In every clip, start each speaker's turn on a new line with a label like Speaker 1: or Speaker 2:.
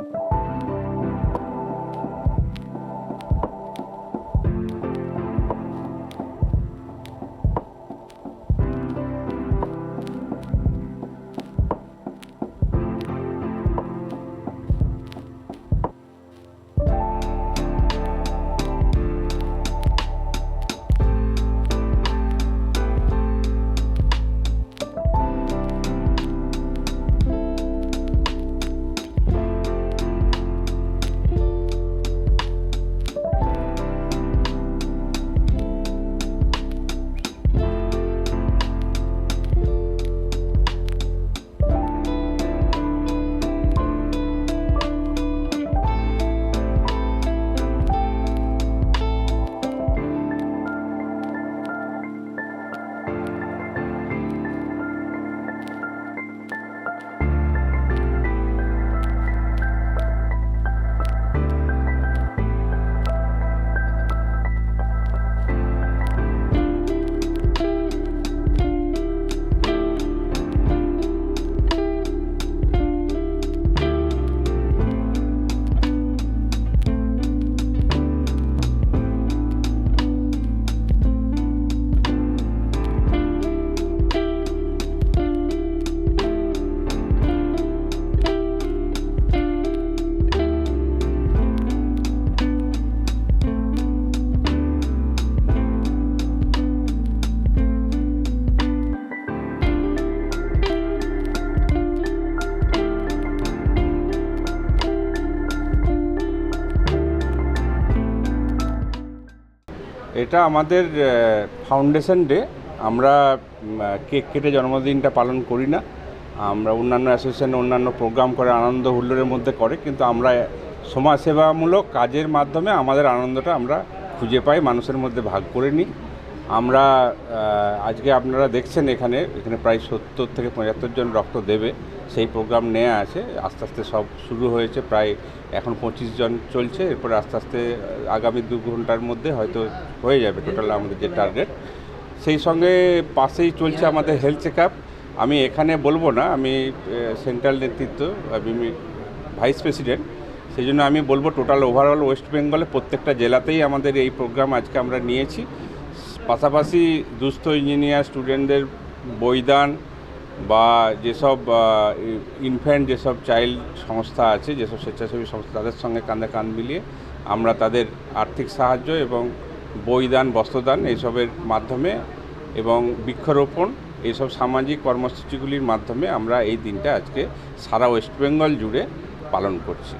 Speaker 1: you এটা আমাদের foundation day আমরা কেক কেটে জন্মদিনটা পালন করি না। আমরা অন্যান্য অ্যাসোসিয়েশন অন্যান্য প্রোগ্রাম করে আনন্দ হুল্লোরের মধ্যে করে, কিন্তু আমরা সমাজসেবামূলক কাজের মাধ্যমে আমাদের আনন্দটা আমরা খুঁজে পাই, মানুষের মধ্যে ভাগ করে নিই। আমরা আজকে আপনারা দেখছেন এখানে এখানে প্রায় সত্তর থেকে পঁচাত্তর জন রক্ত দেবে। সেই প্রোগ্রাম নেওয়া আছে, আস্তে আস্তে সব শুরু হয়েছে প্রায় এখন পঁচিশ জন চলছে। এরপরে আস্তে আস্তে আগামী দু ঘণ্টার মধ্যে হয়তো হয়ে যাবে টোটাল আমাদের যে টার্গেট সেই সঙ্গে পাশেই চলছে আমাদের হেলথ চেক আমি এখানে বলব না, আমি সেন্ট্রাল নেতৃত্ব, আমি ভাইস প্রেসিডেন্ট সেই জন্য আমি বলব টোটাল ওভারঅল ওয়েস্ট বেঙ্গলে প্রত্যেকটা জেলাতেই আমাদের এই প্রোগ্রাম আজকে আমরা নিয়েছি। পাশাপাশি দুস্থ ইঞ্জিনিয়ার স্টুডেন্টদের বইদান বা যেসব ইনফ্যান্ট যেসব চাইল্ড সংস্থা আছে, যেসব স্বেচ্ছাসেবী সংস্থা, তাদের সঙ্গে কাঁধে কাঁধ মিলিয়ে আমরা তাদের আর্থিক সাহায্য এবং বইদান, বস্ত্রদান এইসবের মাধ্যমে এবং বৃক্ষরোপণ এইসব সামাজিক কর্মসূচিগুলির মাধ্যমে আমরা এই দিনটা আজকে সারা ওয়েস্ট বেঙ্গল জুড়ে পালন করছি।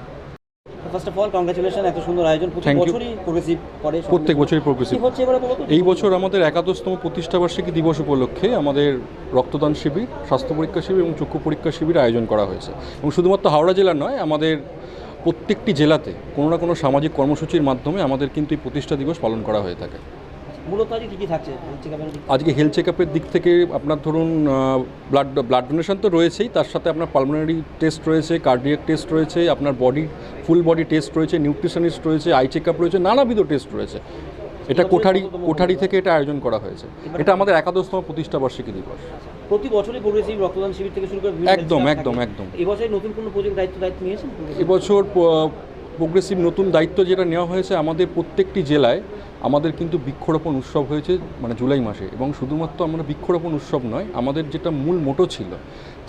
Speaker 2: ফার্স্ট অফ অল কংগ্রাচুলেশন এত সুন্দর আয়োজন। প্রতি বছরই প্রোগ্রেসিভ করে
Speaker 3: প্রত্যেক বছরই
Speaker 2: প্রোগ্রেসিভ হচ্ছে এবারে
Speaker 3: এই বছর আমাদের একাদশতম প্রতিষ্ঠাবার্ষিকী দিবস উপলক্ষে আমাদের রক্তদান শিবির স্বাস্থ্য পরীক্ষা শিবির এবং চক্ষু পরীক্ষা শিবির আয়োজন করা হয়েছে। এবং শুধুমাত্র হাওড়া জেলা নয় আমাদের প্রত্যেকটি জেলাতে কোনো না কোনো সামাজিক কর্মসূচির মাধ্যমে আমাদের কিন্তু এই প্রতিষ্ঠা দিবস পালন করা হয়ে থাকে।
Speaker 2: মূলত আজকে কি কি থাকছে? চেকআপের দিক
Speaker 3: আজকে হেলথ চেক আপের দিক থেকে আপনার ধরুন ব্লাড ব্লাড ডোনেশন তো রয়েছেই তার সাথে আপনার পালমোনারি টেস্ট রয়েছে কার্ডিয়াক টেস্ট রয়েছে আপনার বডি ফুল বডি টেস্ট রয়েছে নিউট্রিশনিস্ট রয়েছে আই চেক আপ রয়েছে নানাবিধ টেস্ট রয়েছে। এটা কোঠারি কোঠারি থেকে এটা আয়োজন করা হয়েছে। এটা আমাদের একাদশতম প্রতিষ্ঠা বার্ষিকী দিবস।
Speaker 2: প্রতি বছরই প্রোগ্রেসিভ রক্তদান শিবির থেকে শুরু করে
Speaker 3: একদম, একদম, একদম।
Speaker 2: এবছর নতুন কোনো প্রজেক্ট দায়িত্ব দায়িত্ব নিয়েছেন?
Speaker 3: এবছর প্রোগ্রেসিভ নতুন দায়িত্ব যেটা নেওয়া হয়েছে আমাদের প্রত্যেকটি জেলায়, আমাদের কিন্তু বৃক্ষরোপণ উৎসব হয়েছে মানে জুলাই মাসে এবং শুধুমাত্র আমরা বৃক্ষরোপণ উৎসব নয়, আমাদের যেটা মূল মোটো ছিল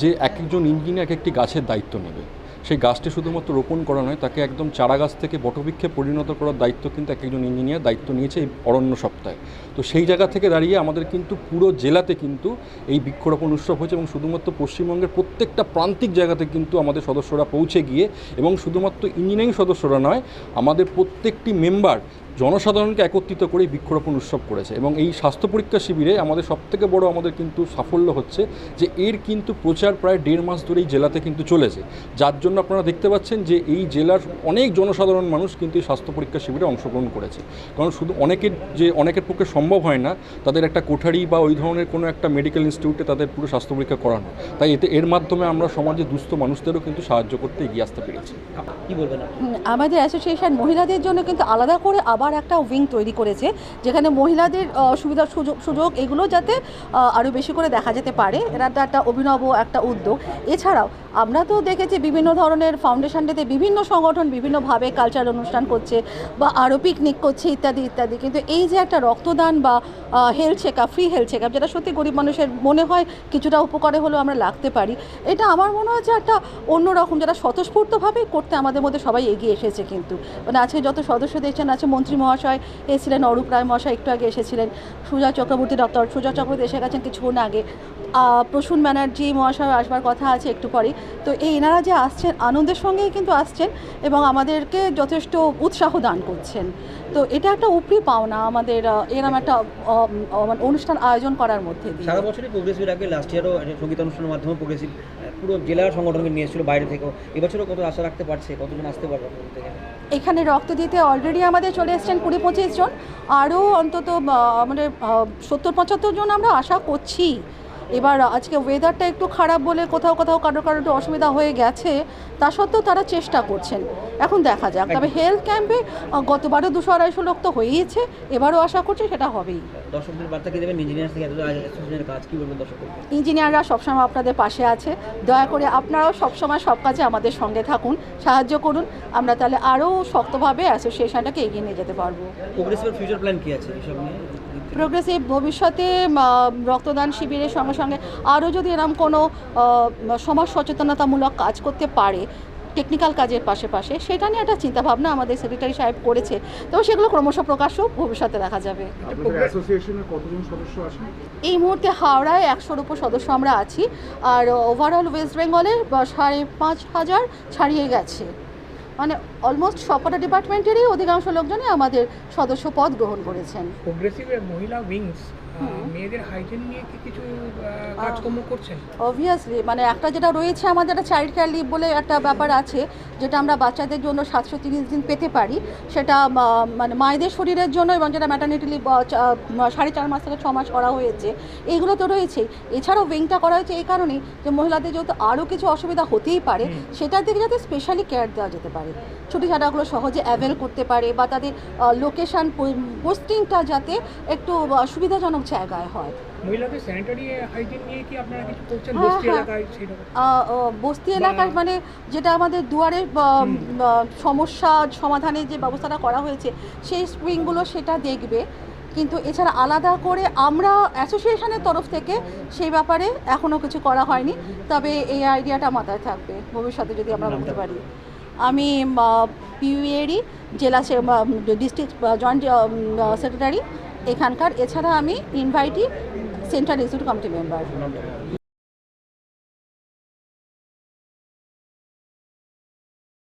Speaker 3: যে এক একজন ইঞ্জিনিয়ার এক একটি গাছের দায়িত্ব নেবে। সেই গাছটি শুধুমাত্র রোপণ করা নয়, তাকে একদম চারা গাছ থেকে বটবৃক্ষে পরিণত করার দায়িত্ব কিন্তু এক একজন ইঞ্জিনিয়ার দায়িত্ব নিয়েছে এই অরণ্য সপ্তাহে। তো সেই জায়গা থেকে দাঁড়িয়ে আমাদের কিন্তু পুরো জেলাতে কিন্তু এই বৃক্ষরোপণ উৎসব হয়েছে এবং শুধুমাত্র পশ্চিমবঙ্গের প্রত্যেকটা প্রান্তিক জায়গাতে কিন্তু আমাদের সদস্যরা পৌঁছে গিয়ে এবং শুধুমাত্র ইঞ্জিনিয়ারিং সদস্যরা নয়, আমাদের প্রত্যেকটি মেম্বার জনসাধারণকে একত্রিত করে বৃক্ষরোপণ উৎসব করেছে এবং এই স্বাস্থ্য পরীক্ষা শিবিরে আমাদের সবথেকে বড় আমাদের কিন্তু সাফল্য হচ্ছে যে এর কিন্তু প্রচার প্রায় দেড় মাস ধরেই জেলাতে কিন্তু চলেছে। যার জন্য আপনারা দেখতে পাচ্ছেন যে এই জেলার অনেক জনসাধারণ মানুষ কিন্তু এই স্বাস্থ্য পরীক্ষা শিবিরে অংশগ্রহণ করেছে। কারণ শুধু অনেকের যে অনেকের পক্ষে সম্ভব হয় না তাদের একটা কোঠারি বা ওই ধরনের কোনো একটা মেডিকেল ইনস্টিটিউটে তাদের পুরো স্বাস্থ্য পরীক্ষা করানো। তাই এতে এর মাধ্যমে আমরা সমাজে দুস্থ মানুষদেরও কিন্তু সাহায্য করতে এগিয়ে আসতে পেরেছি।
Speaker 2: কি বলবেন আপনি?
Speaker 4: হুম, আমাদের অ্যাসোসিয়েশন মহিলাদের জন্য কিন্তু আলাদা করে আবার একটা উইং তৈরি করেছে, যেখানে মহিলাদের সুবিধা সুযোগ সুযোগ এগুলো যাতে আরও বেশি করে দেখা যেতে পারে। এটা একটা অভিনব একটা উদ্যোগ। এছাড়াও আমরা তো দেখেছি বিভিন্ন ধরনের ফাউন্ডেশন ডেতে বিভিন্ন সংগঠন বিভিন্নভাবে কালচার অনুষ্ঠান করছে বা আরও পিকনিক করছে, ইত্যাদি ইত্যাদি। কিন্তু এই যে একটা রক্তদান বা health check up free health check up যেটা সত্যি গরিব মানুষের মনে হয় কিছুটা উপকারে হলেও আমরা লাগতে পারি, এটা আমার মনে হয় যে একটা অন্যরকম, যেটা স্বতঃস্ফূর্তভাবেই করতে আমাদের মধ্যে সবাই এগিয়ে এসেছে কিন্তু। মানে আজকে যত সদস্য দেখছেন আছে মন্ত্রী মহাশয় এসেছিলেন, অরূপ রায় মহাশয় একটু আগে এসেছিলেন সুজা চক্রবর্তী ডক্টর সুজা চক্রবর্তী এসে গেছেন কিছুক্ষণ আগে। প্রসূন ব্যানার্জি মহাশয় আসবার কথা আছে একটু পরেই। তো এই এনারা যে আসছেন আনন্দের সঙ্গেই কিন্তু আসছেন এবং আমাদেরকে যথেষ্ট উৎসাহ দান করছেন। তো এটা একটা উপরি পাওনা আমাদের এরম একটা মানে অনুষ্ঠান আয়োজন করার মধ্যে দিয়ে।
Speaker 2: সারা বছরই প্রোগ্রেসিভ আগে লাস্ট ইয়ারও সংগীত অনুষ্ঠানের মাধ্যমে প্রোগ্রেসিভ পুরো জেলার সংগঠনকে নিয়ে এসেছিল বাইরে থেকেও। এবছরও কত আশা রাখতে পারছে? কতজন আসতে পারবে
Speaker 4: এখানে রক্ত দিতে অলরেডি আমাদের চলে এসেছেন কুড়ি পঁচিশ জন। আরও অন্তত আমাদের সত্তর পঁচাত্তর জন আমরা আশা করছি। এবার আজকে ওয়েদারটা একটু খারাপ বলে কোথাও কোথাও কারও কারও একটু অসুবিধা হয়ে গেছে তা সত্ত্বেও তারা চেষ্টা করছেন। এখন দেখা যাক তবে হেলথ ক্যাম্পে গতবারও দুশো আড়াইশো লোক তো হয়েইছে এবারও আশা করছি সেটা হবেই। ইঞ্জিনিয়াররা সবসময় আপনাদের পাশে আছে। দয়া করে আপনারাও সবসময় সব কাজে আমাদের সঙ্গে থাকুন সাহায্য করুন। আমরা তাহলে আরও শক্তভাবে অ্যাসোসিয়েশনটাকে এগিয়ে নিয়ে যেতে পারব।
Speaker 2: ফিউচার প্ল্যান কি আছে
Speaker 4: প্রোগ্রেসিভ ভবিষ্যতে রক্তদান শিবিরের সঙ্গে সঙ্গে আরও যদি এরম কোনো সমাজ সচেতনতামূলক কাজ করতে পারে টেকনিক্যাল কাজের পাশে পাশে সেটা নিয়ে একটা চিন্তাভাবনা আমাদের সেক্রেটারি সাহেব করেছে। তো সেগুলো ক্রমশ প্রকাশও ভবিষ্যতে দেখা যাবে। এই মুহূর্তে হাওড়ায় একশোর উপর সদস্য আমরা আছি আর ওভারঅল ওয়েস্ট বেঙ্গলে সাড়ে পাঁচ হাজার ছাড়িয়ে গেছে। মানে অলমোস্ট সবকটা ডিপার্টমেন্টেরই অধিকাংশ লোকজনই আমাদের সদস্য পদ গ্রহণ করেছেন।
Speaker 5: প্রোগ্রেসিভ মহিলা উইংস মেয়েদের হাইজিন নিয়ে কি কিছু কাজকর্ম করছেন?
Speaker 4: অবভিয়াসলি মানে একটা যেটা রয়েছে আমাদের একটা চাইল্ড কেয়ার লিভ বলে একটা ব্যাপার আছে। যেটা আমরা বাচ্চাদের জন্য সাতশো তিরিশ দিন পেতে পারি সেটা মানে মায়েদের শরীরের জন্য এবং যেটা ম্যাটার্নিটি লিভ সাড়ে চার মাস থেকে ছ মাস করা হয়েছে এইগুলো তো রয়েছেই এছাড়াও উইংটা করা হয়েছে এই কারণেই যে মহিলাদের যেহেতু আরও কিছু অসুবিধা হতেই পারে সেটার দিকে যাতে স্পেশালি কেয়ার দেওয়া যেতে পারে। ছুটি ছাড়াগুলো সহজে অ্যাভেল করতে পারে বা তাদের লোকেশান পোস্টিংটা যাতে একটু সুবিধাজনক জায়গায় হয়।
Speaker 5: মহিলাদের স্যানিটারি হাইজিন নিয়ে কি আপনারা কিছু করছেন?
Speaker 4: হ্যাঁ,
Speaker 5: বস্তি
Speaker 4: হ্যাঁ।
Speaker 5: এলাকায়
Speaker 4: বস্তি মানে যেটা আমাদের বা, সমস্যা সমাধানের যে ব্যবস্থাটা করা হয়েছে সেই স্প্রিংগুলো সেটা দেখবে। কিন্তু এছাড়া আলাদা করে আমরা অ্যাসোসিয়েশনের তরফ থেকে সেই ব্যাপারে এখনও কিছু করা হয়নি। তবে এই আইডিয়াটা মাথায় থাকবে ভবিষ্যতে যদি আমরা করতে পারি। আমি পিউএরই জেলা ডিস্ট্রিক্ট জয়েন্ট সেক্রেটারি এখানকার। এছাড়া আমি invitee central executive committee member